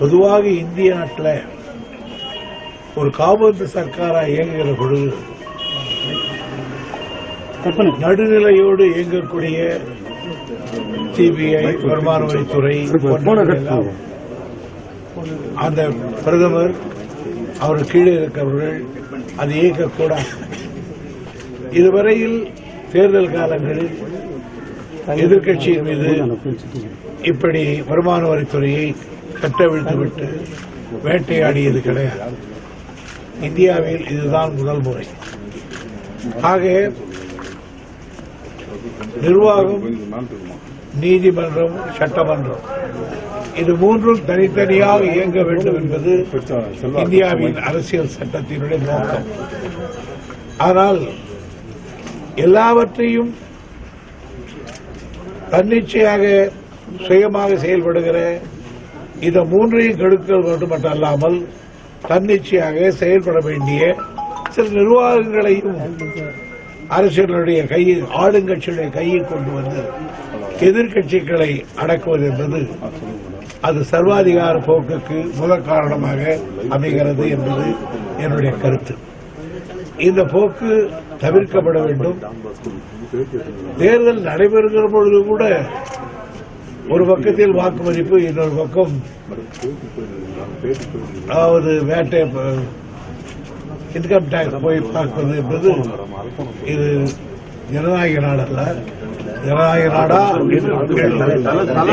பொதுவாக இந்திய நாட்டில் ஒரு காபந்து சர்க்காரா இயங்குகிற பொழுது நடுநிலையோடு இயங்கக்கூடிய சிபிஐ வருமான வரித்துறை அந்த பிரதமர் அவர் கீழே இருக்கிறவர்கள் அது இயக்கக்கூடாது இதுவரையில் தேர்தல் காலங்களில் எதிர்க்கட்சியின் மீது இப்படி வருமான வரித்துறையை கட்டவிழ்த்துவிட்டு வேட்டையாடியது கிடையாது. இந்தியாவில் இதுதான் முதல் முறை. ஆக நிர்வாகம் நீதிமன்றம் சட்டமன்றம் இது மூன்றும் தனித்தனியாக இயங்க வேண்டும் என்பது இந்தியாவின் அரசியல் சட்டத்தினுடைய நோக்கம். ஆனால் எல்லாவற்றையும் தன்னிச்சையாக சுயமாக செயல்படுகிற இந்த மூன்றையும் கெடுக்க மட்டுமல்லாமல் தன்னிச்சையாக செயல்பட வேண்டிய சில நிர்வாகங்களையும் அரசியலுடைய கையில் ஆளுங்கட்சியுடைய கையில் கொண்டு வந்து எதிர்க்கட்சிகளை அடக்குவது என்பது அது சர்வாதிகார போக்குக்கு முதல் காரணமாக அமைகிறது என்பது என்னுடைய கருத்து. இந்த போக்கு தவிர்க்கப்பட வேண்டும். தேர்தல் நடைபெறுகிற பொழுது கூட ஒரு பக்கத்தில் வாக்குப்பதிப்பு இன்னொரு பக்கம் அதாவது வேட்டை இன்கம் டேக்ஸ் போய் பார்ப்பது என்பது இது ஜனநாயக நாடல்ல. ஜனநாயக நாடா